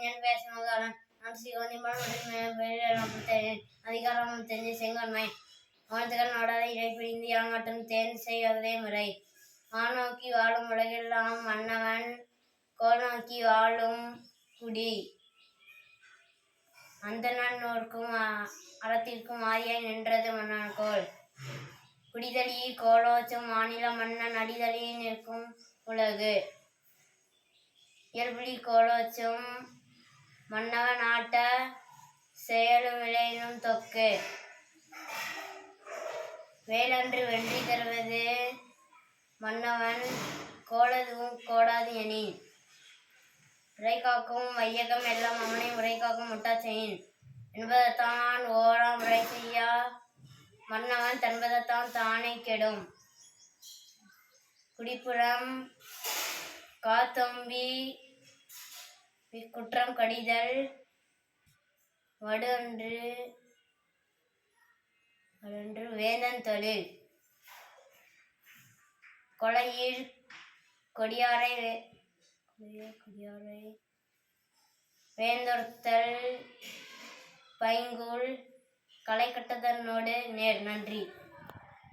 என் பேசினதாலும் நான் சிவந்திமன் வெளியிடப்பட்டேன் அதிகாரம் தெரிஞ்சு செங்கன்மை வாழ்த்துக்கள் நாடாத இடைப்பிடிந்து யாங்கட்டும் தேன் செய்வதே முறை. வானோக்கி வாழும் உலகெல்லாம் மன்னவன் கோநோக்கி நோக்கி வாழும் குடி. அந்த நன்னோர்க்கும் அ- அறத்திற்கும் ஆரியாய் நின்றது மன்னன் கோல். குடிதலி கோலோச்சும் மாநில மன்னன் அடிதலியில் நிற்கும் உலகு. இயல்புலி கோலோச்சும் மன்னவன் ஆட்ட செயலும் விளையினும் தொக்கு. வேலன்று வென்றி தருவது மன்னவன் கோலதுவும் கோடாது எனி. உரை காக்கும் வையகம் எல்லாம் அவனை உரை காக்கும் முட்டாச்செயின். என்பதைத்தான் ஓராம் உரை செய்யா மன்னவன் தன்பதைத்தான் தானே கெடும். குடிப்புறம் காத்தொம்பி குற்றம் கடிதல் வடு அன்று வடன்று வேந்தன் தொழில் கொலையில் கொடியாரை கொடியாரை வேந்தொருத்தல் பைங்கூல் களை கட்டதனோடு நேர். நன்றி.